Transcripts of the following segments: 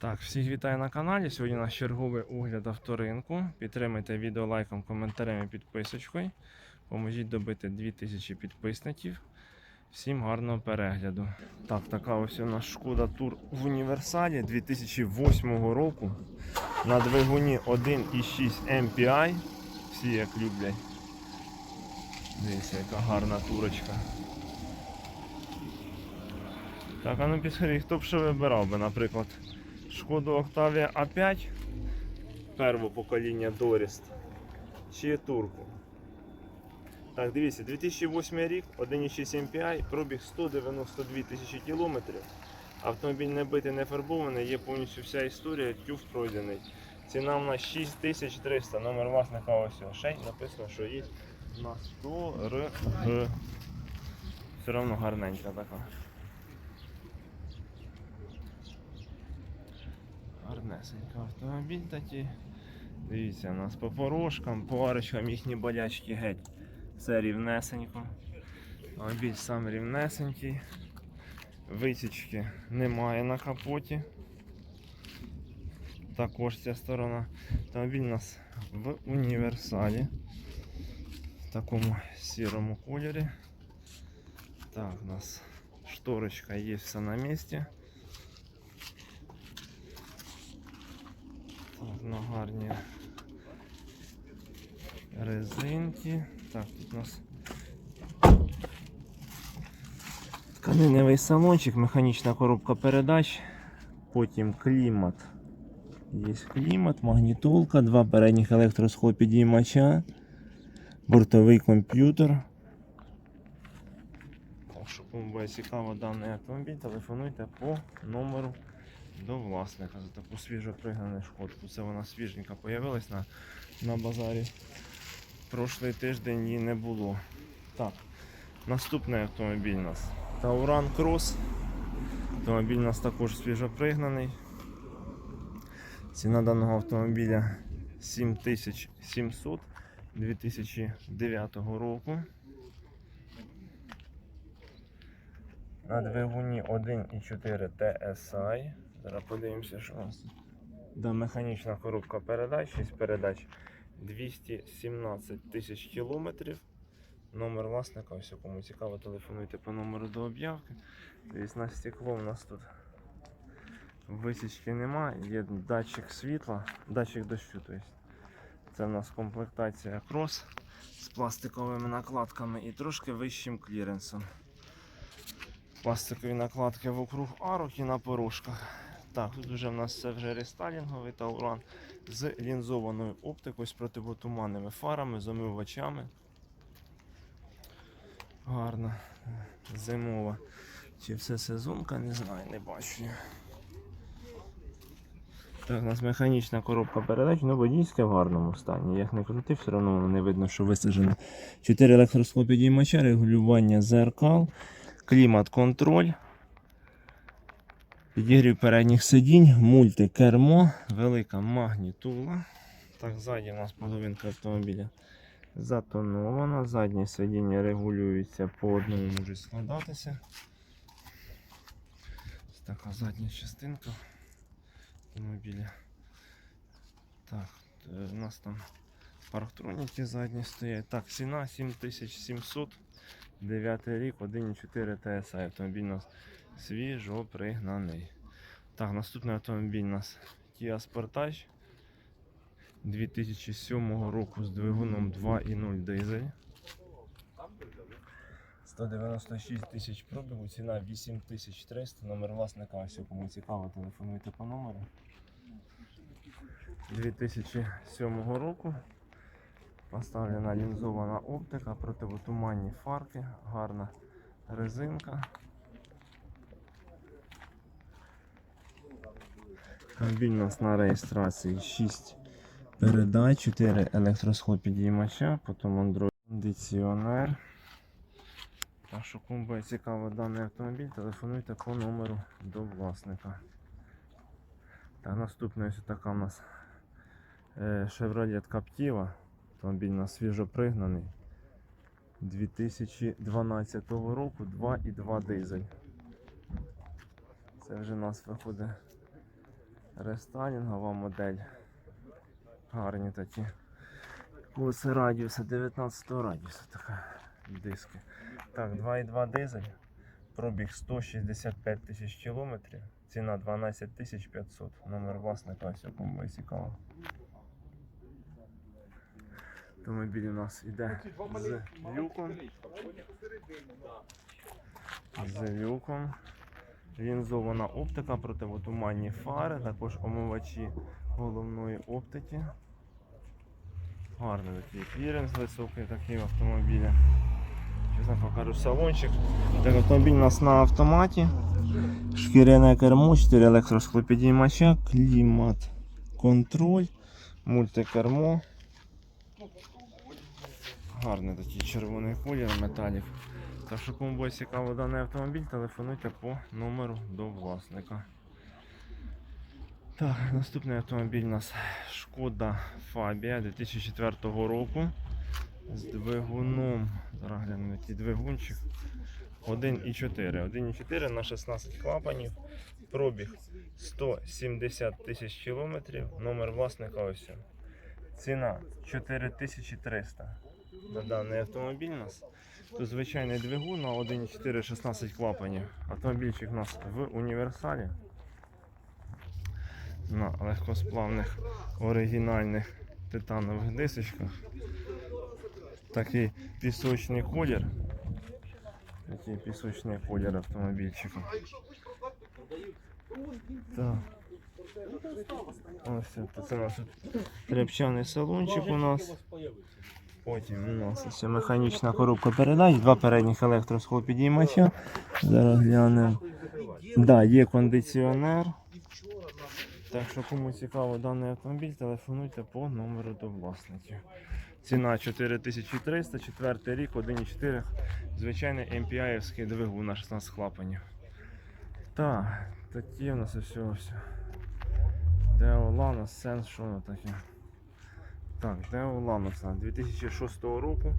Так, всіх вітаю на каналі. Сьогодні у нас черговий огляд авторинку. Підтримайте відео лайком, коментарем і підписочкою. Поможіть добити 2000 підписників. Всім гарного перегляду. Так, така ось у нас шкода тур в універсалі 2008 року. На двигуні 1,6 MPI. Всі як люблять. Дивіться, яка гарна турочка. Так, а ну підскажіть, хто б ще вибирав би, наприклад, Шкоду Octavia A5 першого покоління Доріст чи Турку. Так, дивіться, 2008 рік, 1,6 MPI, пробіг 192 тисячі кілометрів. Автомобіль не битий, не фарбований, є повністю вся історія, тюф пройдений. Ціна в нас 6300, номер власника ось. Ще написано, що є на 100 р. Все одно гарненька така. Гарнесенький автомобіль такий. Дивіться, у нас по порожкам, по арочкам їхні болячки геть. Все рівнесенько. Автомобіль сам рівнесенький. Висічки немає на капоті. Також ця сторона. Автомобіль у нас в універсалі. В такому сірому кольорі. Так, у нас шторочка є все на місці. Так, на гарні резинки. Так, тут у нас тканиневий салончик, механічна коробка передач, потім клімат. Є клімат, магнітолка, два передніх електросхопідіймача, бортовий комп'ютер. Так що кому буде цікаво даний автомобіль, телефонуйте по номеру до власника за таку свіжо пригнану шкодку. Це вона свіженька появилась на, на базарі. Прошлий тиждень її не було. Так, наступний автомобіль у нас Тауран Крос. Автомобіль у нас також свіжо пригнаний. Ціна даного автомобіля 7700 2009 року. На двигуні 1,4 TSI. Зараз подивимося, що у нас. тут. Да, механічна коробка передач, 6 передач 217 тисяч кілометрів. Номер власника, ось кому цікаво, телефонуйте по номеру до об'явки. Дивіться, на стекло у нас тут висічки нема, є датчик світла, датчик дощу. Тобто. Це в нас комплектація крос з пластиковими накладками і трошки вищим кліренсом. Пластикові накладки вокруг арок і на порожках. Так, тут вже в нас це вже рестайлінговий тауран з лінзованою оптикою, з противотуманними фарами, з омивачами. Гарна зимова. Чи все сезонка, не знаю, не бачу. Так, у нас механічна коробка передач, ну водійська в гарному стані. Як не крути, все одно не видно, що висаджено. 4 електроскопідіймача, регулювання зеркал, клімат-контроль. Підігрів передніх сидінь, мультикермо, велика магнітула. Так, ззаді у нас половинка автомобіля затонована. Заднє сидіння регулюється по одному можуть складатися. Ось така задня частинка автомобіля. Так, е, у нас там парктроніки задні стоять. Так, ціна 7700. 9 рік, 1,4 TSI. Автомобіль у нас свіжо пригнаний. Так, наступний автомобіль у нас Kia Sportage 2007 року з двигуном 2.0 дизель. 196 тисяч пробігу, ціна 8300, номер власника, ось кому цікаво, телефонуйте по номеру. 2007 року. Поставлена лінзована оптика, противотуманні фарки, гарна резинка. Автомобіль у нас на реєстрації 6 передач, 4 електросхопідіймача, потім Android кондиціонер. Так що кому буде цікаво даний автомобіль, телефонуйте по номеру до власника. Так, наступна ось така у нас е, Chevrolet Captiva. Автомобіль у нас свіжо пригнаний. 2012 року 2,2 дизель. Це вже у нас виходить Рестайлінгова модель. Гарні такі. Коси радіуса 19 радіуса така диски. Так, 2,2 дизель. Пробіг 165 тисяч кілометрів. Ціна 12 тисяч 500. Номер власника ось якому буде цікаво. Автомобіль у нас іде з люком. З люком. Лінзована оптика, противотуманні фари, також омивачі головної оптики. Гарний такий кліренс високий такий в автомобілі. Чесно покажу салончик. Так, автомобіль у нас на автоматі. Шкіряне кермо, 4 електросклопідіймача, клімат, контроль, мультикермо. Гарний такий червоний колір, металік. Так що кому буде цікаво даний автомобіль, телефонуйте по номеру до власника. Так, наступний автомобіль у нас Шкода Фабія 2004 року з двигуном. Зараз глянемо який двигунчик. 1,4. 1,4 на 16 клапанів. Пробіг 170 тисяч кілометрів. Номер власника ось. Ціна 4300 на даний автомобіль у нас. Тут звичайний двигун на 1,4 16 клапанів. Автомобільчик у нас в універсалі. На легкосплавних оригінальних титанових дисочках. Такий пісочний колір. Такий пісочний колір автомобільчика. Так. Ось це, це тут тряпчаний салончик у нас. Потім у нас ось механічна коробка передач, два передніх електросхлопідіймача. Зараз глянемо. Да, є кондиціонер. Так що кому цікаво даний автомобіль, телефонуйте по номеру до власників. Ціна 4300, четвертий рік, 1,4. Звичайний MPI-овський двигун на 16 клапанів. Так, такі у нас все все. Део Ланос, Сенс, що воно таке? Так, Део Ланос 2006 року,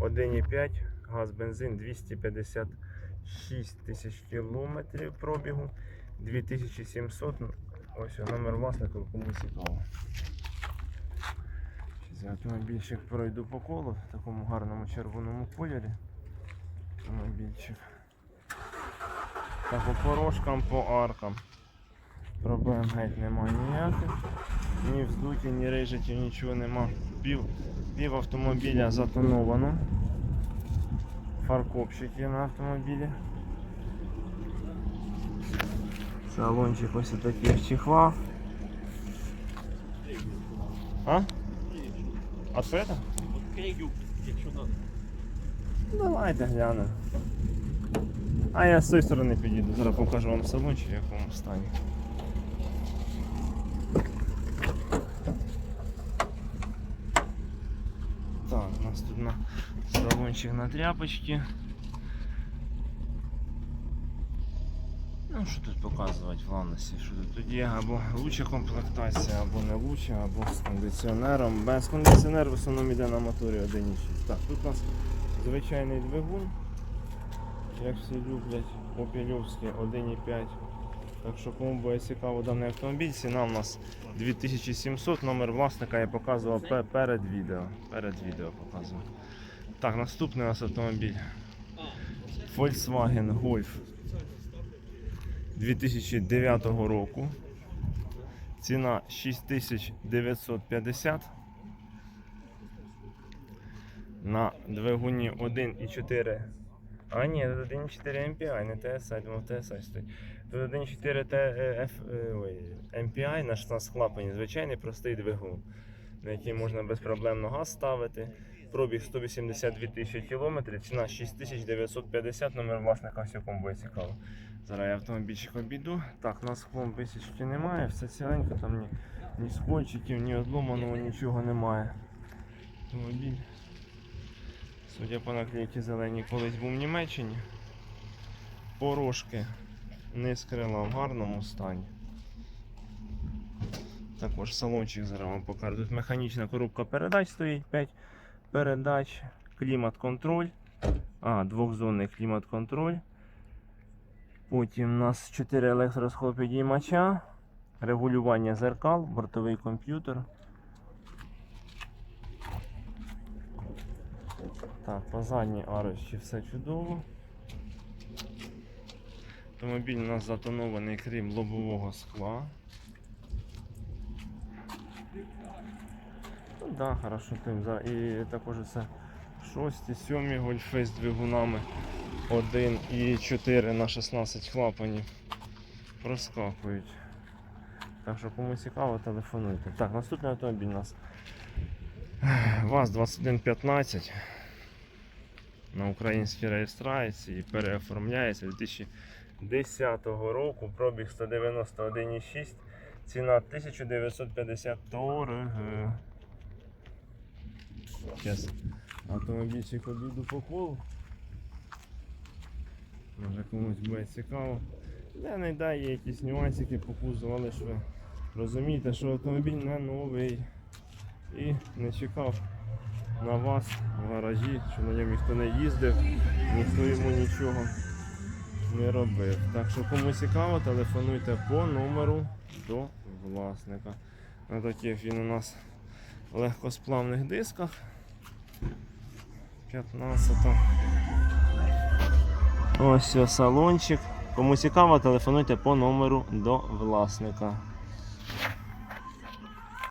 1,5, газ, бензин 256 тисяч кілометрів пробігу, 2700, ну, ось номер власника, кому цікаво. Автомобільчик пройду по колу в такому гарному червоному кольорі. Автомобільчик. Так, по порожкам, по аркам. Проблем геть немає ніяких. Ні вздуті, ні рижиті, нічого нема. Пів, пів автомобіля затоновано. Фаркопчик є на автомобілі. Салончик ось такий в чехлах. А? А це? это? якщо надо. Давайте глянемо. А я з цієї сторони підійду. Зараз покажу вам салончик, в якому стані. Нас тут на салончик на тряпочці. Ну, що тут показувати в ланосі? Що тут є або лучша комплектація, або не лучша, або з кондиціонером. Без кондиціонеру в основному йде на моторі 1.6. Так, тут у нас звичайний двигун, як всі люблять, Опельовський 1.5. Так що кому буде цікаво даний автомобіль, ціна у нас 2700, номер власника я показував перед відео. Перед відео показував. Так, наступний у нас автомобіль. Volkswagen Golf 2009 року. Ціна 6950. На двигуні 1,4. А ні, тут 1,4 MPI, не TSI, думав TSI стоїть. Тут 1,4 Т- е, F- е, ой, MPI на 16 клапанів, звичайний простий двигун, на який можна безпроблемно газ ставити. Пробіг 182 тисячі кілометрів, ціна 6950, номер власника всякому буде цікаво. Зараз я автомобільчик обійду. Так, на склом висічки немає, все ціленько, там ні, ні скольчиків, ні одломаного, нічого немає. Автомобіль. Судя по наклейці зеленій, колись був в Німеччині. Порошки низ крила в гарному стані. Також салончик зараз вам покажу. Тут механічна коробка передач стоїть, 5 передач, клімат-контроль. А, двохзонний клімат-контроль. Потім у нас 4 електросхопідіймача. регулювання зеркал, бортовий комп'ютер. Так, по задній арочці все чудово. Автомобіль у нас затонований крім лобового скла. Ну да, хорошо тим. І також це 6, 7 гольфи з двигунами 1 і 4 на 16 клапанів проскакують. Так що кому цікаво, телефонуйте. Так, наступний автомобіль у нас ВАЗ-2115 на українській реєстрації переоформляється 2010 року, пробіг 191,6, ціна 1950 торги. Зараз автомобільчик обійду по колу. Може комусь буде цікаво. Де не дай є якісь нюансики по кузову, але ж ви розумієте, що автомобіль не новий і не чекав на вас в гаражі, що на ньому ніхто не їздив, ніхто йому нічого не робив. Так що кому цікаво, телефонуйте по номеру до власника. На таких він у нас легкосплавних дисках. 15. Ось ось салончик. Кому цікаво, телефонуйте по номеру до власника.